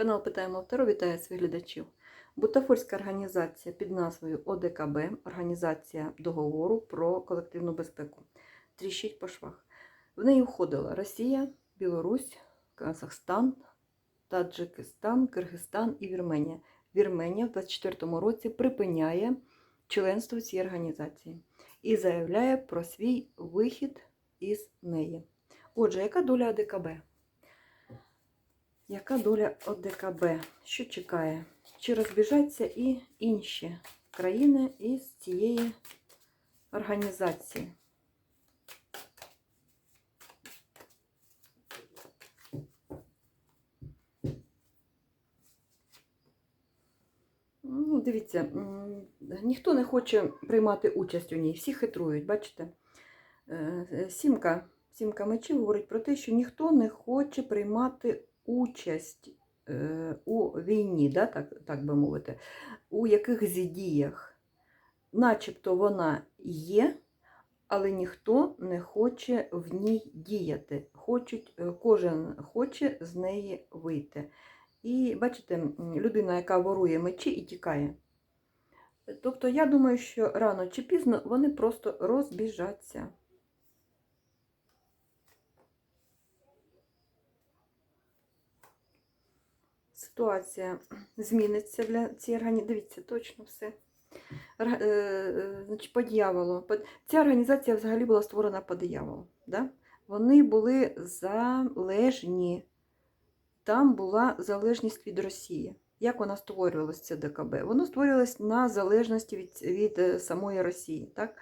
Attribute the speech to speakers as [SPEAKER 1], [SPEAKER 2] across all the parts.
[SPEAKER 1] Канал Питаємо автору вітає своїх глядачів. Бутафорська організація під назвою ОДКБ Організація договору про колективну безпеку. Тріщить по швах. В неї входила Росія, Білорусь, Казахстан, Таджикистан, Киргизстан і Вірменія. Вірменія в 24-му році припиняє членство цієї організації і заявляє про свій вихід із неї. Отже, яка доля ОДКБ? Яка доля ОДКБ? Що чекає? Чи розбіжаться і інші країни із цієї організації? Ну, дивіться, ніхто не хоче приймати участь у ній, всі хитрують, бачите? Е, Сімка, сімка мечів говорить про те, що ніхто не хоче приймати участь е, у війні, да, так, так би мовити, у якихось діях. Начебто вона є, але ніхто не хоче в ній діяти. Хочуть, е, кожен хоче з неї вийти. І бачите, людина, яка ворує мечі і тікає. Тобто, я думаю, що рано чи пізно вони просто розбіжаться. Ситуація зміниться для цієї організації. Дивіться, точно все. Е, е, Значить, по дьяволу. Ця організація взагалі була створена по дияволу. Да? Вони були залежні. Там була залежність від Росії. Як вона створювалася, це ДКБ? Воно створювалось на залежності від, від е, самої Росії. Так?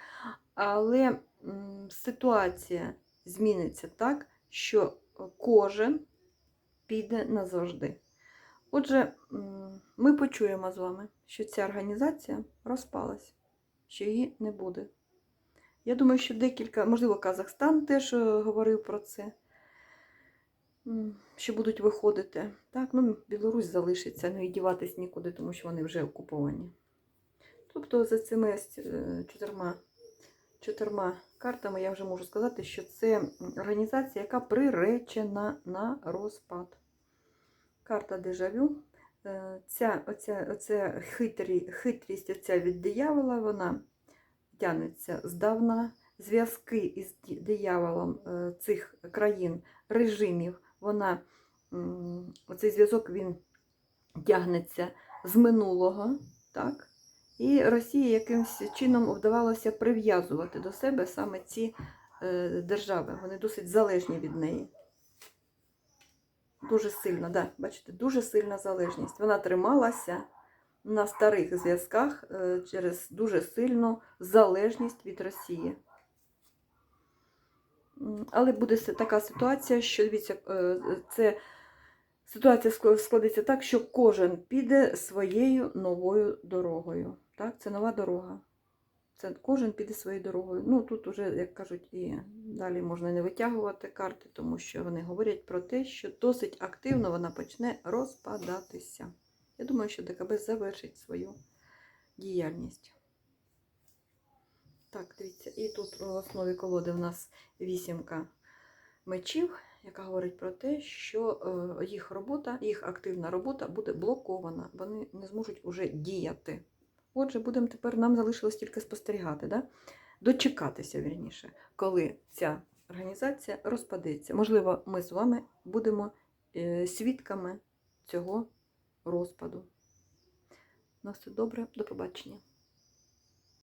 [SPEAKER 1] Але м, ситуація зміниться так, що кожен піде назавжди. Отже, ми почуємо з вами, що ця організація розпалась, що її не буде. Я думаю, що декілька, можливо, Казахстан теж е, говорив про це, що будуть виходити. Так, ну, Білорусь залишиться, не діватись нікуди, тому що вони вже окуповані. Тобто за цими е, чотирма, чотирма картами я вже можу сказати, що це організація, яка приречена на розпад. Карта дежавю. Е, Ця, оця, оця хитрі, хитрість оця від диявола, вона тягнеться здавна. Зв'язки із дияволом е, цих країн, режимів, вона, оцей зв'язок він тягнеться з минулого. Так? І Росії якимось чином вдавалося прив'язувати до себе саме ці е, держави. Вони досить залежні від неї. Дуже сильно, да, бачите, дуже сильна залежність. Вона трималася на старих зв'язках е, через дуже сильну залежність від Росії. Але буде така ситуація, що дивіться, е, це ситуація ск- складеться так, що кожен піде своєю новою дорогою. Так? Це нова дорога. Це кожен піде своєю дорогою. Ну тут уже, як кажуть, і далі можна не витягувати карти, тому що вони говорять про те, що досить активно вона почне розпадатися. Я думаю, що ДКБ завершить свою діяльність. Так, дивіться, і тут в основі колоди в нас вісімка мечів, яка говорить про те, що е, їх робота, їх активна робота буде блокована. Вони не зможуть уже діяти. Отже, будемо тепер нам залишилось тільки спостерігати, да? дочекатися вірніше, коли ця організація розпадеться. Можливо, ми з вами будемо е, свідками цього розпаду. На все добре, до побачення.